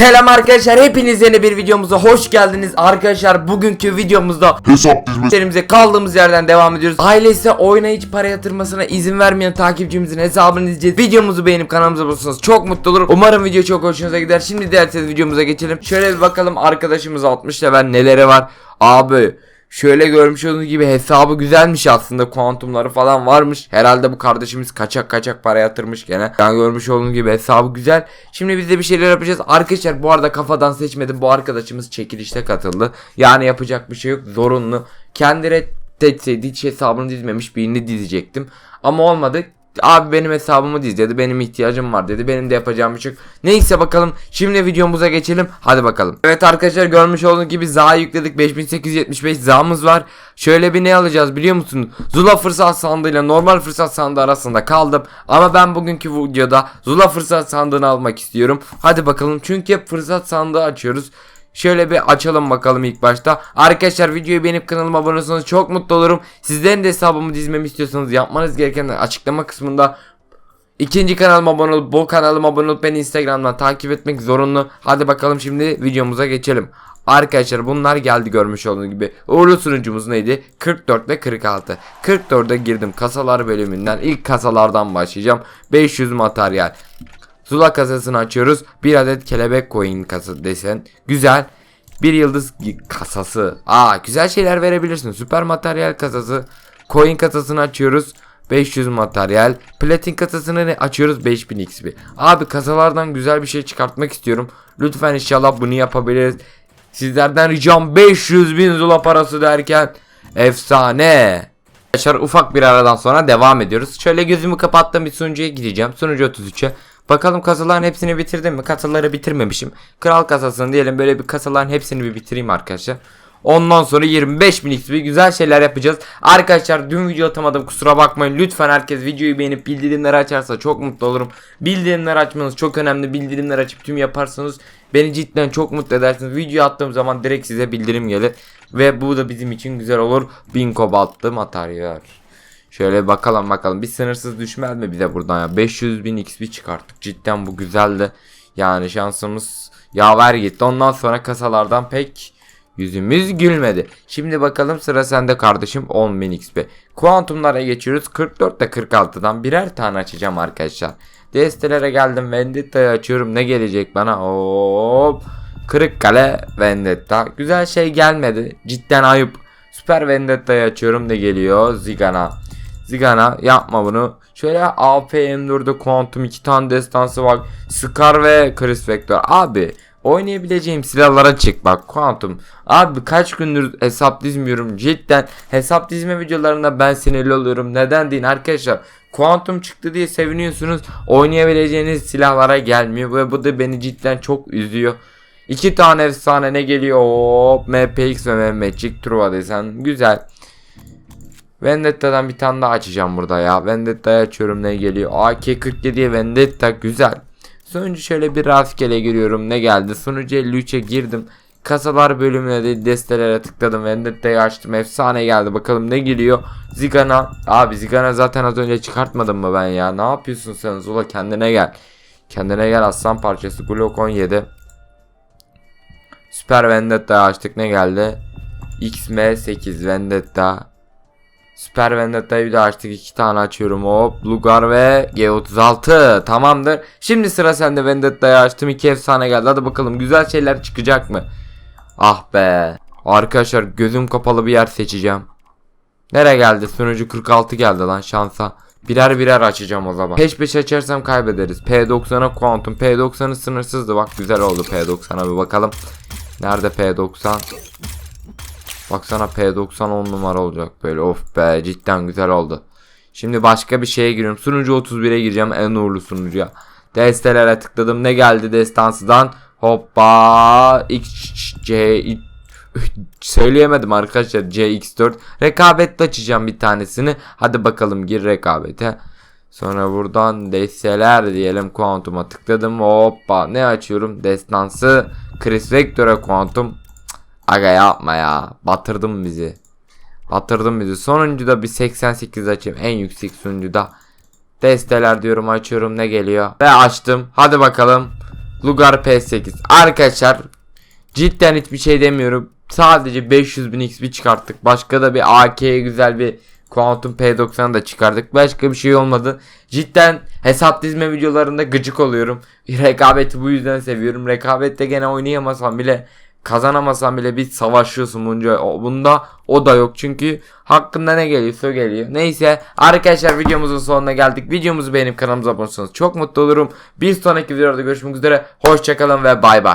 Selam arkadaşlar hepiniz yeni bir videomuza hoş geldiniz arkadaşlar bugünkü videomuzda Hesap dizmesi Serimize kaldığımız yerden devam ediyoruz. Ailesi oyuna hiç para yatırmasına izin vermeyen takipçimizin hesabını izleyeceğiz. Videomuzu beğenip kanalımıza bulursanız çok mutlu olurum. Umarım video çok hoşunuza gider. Şimdi dilerseniz videomuza geçelim. Şöyle bir bakalım arkadaşımız 60 level neleri var. Abi Şöyle görmüş olduğunuz gibi hesabı güzelmiş aslında kuantumları falan varmış. Herhalde bu kardeşimiz kaçak kaçak para yatırmış gene. Yani görmüş olduğunuz gibi hesabı güzel. Şimdi biz de bir şeyler yapacağız. Arkadaşlar bu arada kafadan seçmedim. Bu arkadaşımız çekilişte katıldı. Yani yapacak bir şey yok. Zorunlu. Kendi etseydi hiç hesabını dizmemiş birini dizecektim. Ama olmadı. Abi benim hesabımı diz dedi. Benim ihtiyacım var dedi. Benim de yapacağım bir şey. Neyse bakalım. Şimdi videomuza geçelim. Hadi bakalım. Evet arkadaşlar görmüş olduğunuz gibi za yükledik. 5875 zamız var. Şöyle bir ne alacağız biliyor musunuz? Zula fırsat sandığıyla normal fırsat sandığı arasında kaldım. Ama ben bugünkü videoda Zula fırsat sandığını almak istiyorum. Hadi bakalım. Çünkü hep fırsat sandığı açıyoruz. Şöyle bir açalım bakalım ilk başta. Arkadaşlar videoyu beğenip kanalıma abone olursanız çok mutlu olurum. Sizlerin de hesabımı dizmemi istiyorsanız yapmanız gereken açıklama kısmında ikinci kanalıma abone olup bu kanalıma abone olup beni Instagram'dan takip etmek zorunlu. Hadi bakalım şimdi videomuza geçelim. Arkadaşlar bunlar geldi görmüş olduğunuz gibi. Uğurlu sunucumuz neydi? 44 ve 46. 44'e girdim kasalar bölümünden. ilk kasalardan başlayacağım. 500 materyal. Zula kasasını açıyoruz. Bir adet kelebek coin kasa desen. Güzel. Bir yıldız kasası. Aa güzel şeyler verebilirsin. Süper materyal kasası. Coin kasasını açıyoruz. 500 materyal. Platin kasasını açıyoruz 5000 XP. Abi kasalardan güzel bir şey çıkartmak istiyorum. Lütfen inşallah bunu yapabiliriz. Sizlerden ricam 500 bin zula parası derken efsane. Arkadaşlar ufak bir aradan sonra devam ediyoruz. Şöyle gözümü kapattım bir sunucuya gideceğim. Sunucu 33'e. Bakalım kasaların hepsini bitirdim mi? Kasaları bitirmemişim. Kral kasasını diyelim böyle bir kasaların hepsini bir bitireyim arkadaşlar. Ondan sonra 25 bin XP güzel şeyler yapacağız. Arkadaşlar dün video atamadım kusura bakmayın. Lütfen herkes videoyu beğenip bildirimleri açarsa çok mutlu olurum. Bildirimleri açmanız çok önemli. Bildirimleri açıp tüm yaparsanız beni cidden çok mutlu edersiniz. Video attığım zaman direkt size bildirim gelir. Ve bu da bizim için güzel olur. 1000 kobaltlı materyal. Şöyle bakalım bakalım. Bir sınırsız düşmez mi bize buradan ya? 500 bin XP çıkarttık. Cidden bu güzeldi. Yani şansımız yaver gitti. Ondan sonra kasalardan pek yüzümüz gülmedi. Şimdi bakalım sıra sende kardeşim. 10 bin XP kuantumlara geçiyoruz. 44 ile 46'dan birer tane açacağım arkadaşlar. Destelere geldim. Vendetta'yı açıyorum. Ne gelecek bana? Hop. Kırıkkale Vendetta. Güzel şey gelmedi. Cidden ayıp. Süper Vendetta'yı açıyorum. Ne geliyor? Zigana Zigana yapma bunu. Şöyle APM4'de Quantum 2 tane destansı var. Scar ve Chris Vector. Abi oynayabileceğim silahlara çık bak Quantum. Abi kaç gündür hesap dizmiyorum. Cidden hesap dizme videolarında ben sinirli oluyorum. Neden deyin arkadaşlar. Quantum çıktı diye seviniyorsunuz. Oynayabileceğiniz silahlara gelmiyor. Ve bu da beni cidden çok üzüyor. İki tane efsane ne geliyor? Hop MPX ve Mehmetçik Truva desen. Güzel. Vendetta'dan bir tane daha açacağım burada ya. Vendetta'yı açıyorum ne geliyor? AK-47'ye Vendetta güzel. Sonucu şöyle bir rastgele giriyorum ne geldi? Sonucu 53'e girdim. Kasalar bölümüne de destelere tıkladım. Vendetta'yı açtım. Efsane geldi. Bakalım ne geliyor? Zigana. Abi Zigana zaten az önce çıkartmadım mı ben ya? Ne yapıyorsun sen Zula? Kendine gel. Kendine gel aslan parçası. Glock 17. Süper Vendetta'yı açtık. Ne geldi? XM8 Vendetta. Süper Vendetta'yı bir de açtık. iki tane açıyorum. Hop. Lugar ve G36. Tamamdır. Şimdi sıra sende Vendetta'yı açtım. iki efsane geldi. Hadi bakalım güzel şeyler çıkacak mı? Ah be. Arkadaşlar gözüm kapalı bir yer seçeceğim. Nereye geldi? Sunucu 46 geldi lan şansa. Birer birer açacağım o zaman. Peş peşe açarsam kaybederiz. P90'a Quantum. P90'ı sınırsızdı. Bak güzel oldu P90'a bir bakalım. Nerede P90? Baksana P90 10 numara olacak böyle of be cidden güzel oldu. Şimdi başka bir şeye giriyorum. Sunucu 31'e gireceğim en uğurlu sunucuya. Destelere tıkladım ne geldi destansıdan? Hoppa XC söyleyemedim arkadaşlar CX4 rekabette açacağım bir tanesini. Hadi bakalım gir rekabete. Sonra buradan desteler diyelim kuantuma tıkladım. Hoppa ne açıyorum? Destansı Chris Vector'a kuantum Aga yapma ya. Batırdın bizi. Batırdın bizi. Sonuncuda bir 88 açayım. En yüksek sunucuda. Desteler diyorum açıyorum ne geliyor. Ve açtım. Hadi bakalım. Lugar P8. Arkadaşlar cidden hiçbir şey demiyorum. Sadece 500 bin XP çıkarttık. Başka da bir AK'ye güzel bir Quantum P90 da çıkardık. Başka bir şey olmadı. Cidden hesap dizme videolarında gıcık oluyorum. Rekabeti bu yüzden seviyorum. Rekabette gene oynayamasam bile kazanamasam bile bir savaşıyorsun bunca. Bunda o da yok çünkü hakkında ne geliyorsa o geliyor. Neyse arkadaşlar videomuzun sonuna geldik. Videomuzu beğenip kanalımıza abone olursanız çok mutlu olurum. Bir sonraki videoda görüşmek üzere. Hoşçakalın ve bay bay.